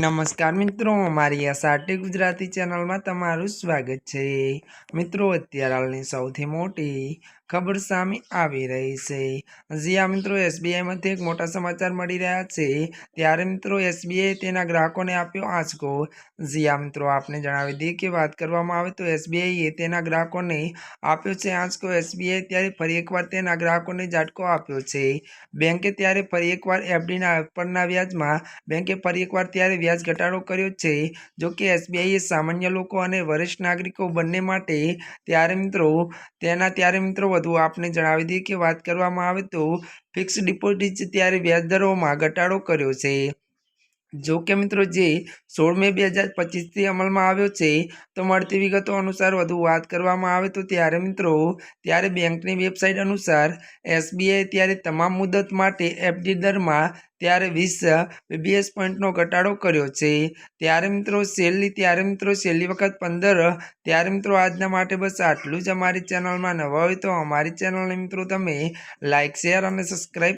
નમસ્કાર મિત્રો, મારી આ સાટી ગુજરાતી ચેનલમાં તમારું સ્વાગત છે. મિત્રો, અત્યારે હાલની સૌથી મોટી ખબર સામે આવી રહી છે. જ્યાં મિત્રો એસબીઆઈમાંથી એક મોટા સમાચાર મળી રહ્યા છે. ત્યારે મિત્રો, એસબીઆઈ તેના ગ્રાહકોને આપ્યો આંચકો. જ્યાં મિત્રો, આપને જણાવી દઈએ કે વાત કરવામાં આવે તો એસબીઆઈએ તેના ગ્રાહકોને આપ્યો છે આંચકો. એસબીઆઈ ત્યારે ફરી એકવાર તેના ગ્રાહકોને ઝાટકો આપ્યો છે. બેંકે ત્યારે ફરી એકવાર એફડીના પરના વ્યાજમાં, બેંકે ફરી એકવાર ત્યારે વ્યાજ ઘટાડો કર્યો છે. જો કે એસબીઆઈએ સામાન્ય લોકો અને વરિષ્ઠ નાગરિકો બંને માટે ત્યારે મિત્રો, તેના ત્યારે મિત્રો વધુ આપને જણાવી દઈએ કે વાત કરવામાં આવે તો ફિક્સ ડિપોઝિટ ત્યારે વ્યાજદરોમાં ઘટાડો કર્યો છે. જો કે મિત્રો જે સોળ મે બે હજાર પચીસથી અમલમાં આવ્યો છે તો મળતી વિગતો અનુસાર વધુ વાત કરવામાં આવે તો ત્યારે મિત્રો, ત્યારે બેંકની વેબસાઇટ અનુસાર એસબીઆઈ ત્યારે તમામ મુદત માટે એફડી દરમાં ત્યારે વીસ બીબીએસ પોઈન્ટનો ઘટાડો કર્યો છે. ત્યારે મિત્રો છેલ્લી, ત્યારે મિત્રો છેલ્લી વખત પંદર, ત્યારે મિત્રો આજના માટે બસ આટલું જ અમારી ચેનલમાં નવા હોય તો અમારી ચેનલને મિત્રો તમે લાઇક શેર અને સબસ્ક્રાઈબ